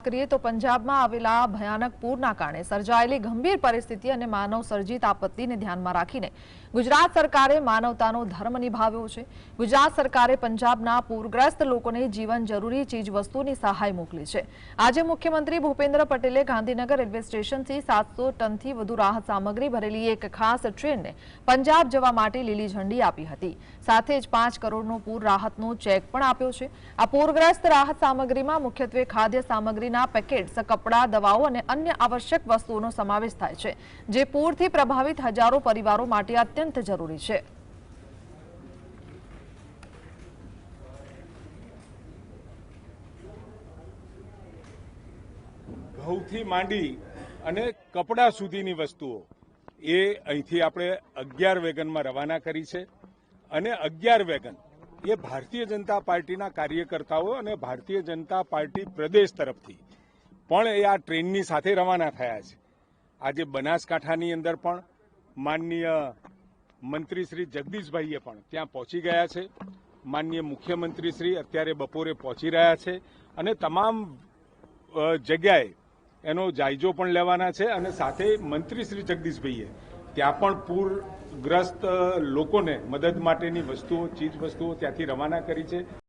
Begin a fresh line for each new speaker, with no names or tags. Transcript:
કરીએ તો પંજાબમાં આવેલા ભયાનક પૂરના કારણે સર્જાયેલી ગંભીર પરિસ્થિતિ અને માનવ સર્જિત આપત્તિને ધ્યાનમાં રાખીને ગુજરાત સરકારે માનવતાનો ધર્મ નિભાવ્યો છે. ગુજરાત સરકારે પંજાબના પૂરગ્રસ્ત લોકોને જીવન જરૂરી ચીજવસ્તુની સહાય મોકલી છે. આજે મુખ્યમંત્રી ભૂપેન્દ્ર પટેલે ગાંધીનગર રેલવે સ્ટેશનથી સાતસો ટનથી વધુ રાહત સામગ્રી ભરેલી એક ખાસ ટ્રેનને પંજાબ જવા માટે લીલી ઝંડી આપી હતી. સાથે જ પાંચ કરોડનો પૂર રાહતનો ચેક પણ આપ્યો છે. આ પૂરગ્રસ્ત રાહત સામગ્રીમાં મુખ્યત્વે ખાદ્ય સામગ્રીના પેકેટ્સ, કપડાં, દવાઓ અને અન્ય આવશ્યક વસ્તુઓનો સમાવેશ થાય છે, જે પૂરથી પ્રભાવિત હજારો પરિવારો માટે અત્યંત જરૂરી છે.
ઘઉંથી માંડી અને કપડાં સુધીની વસ્તુઓ, એ અહીંથી આપણે અગિયાર વેગનમાં રવાના કરી છે. અને અગિયાર વેગન એ ભારતીય જનતા પાર્ટીના કાર્યકર્તાઓ અને ભારતીય જનતા પાર્ટી પ્રદેશ તરફથી પણ એ આ ટ્રેનની સાથે રવાના થયા છે. આજે બનાસકાંઠાની અંદર પણ માનનીય મંત્રી શ્રી જગદીશભાઈએ પણ ત્યાં પહોંચી ગયા છે. માનનીય મુખ્યમંત્રી શ્રી અત્યારે બપોરે પહોંચી રહ્યા છે અને તમામ જગ્યાએ એનો જાયજો પણ લેવાના છે અને સાથે મંત્રી શ્રી જગદીશભાઈએ ત્યાં પણ પૂરગ્રસ્ત લોકોને મદદ માટેની વસ્તુઓ ચીજ વસ્તુઓ ત્યાંથી રવાના કરી છે.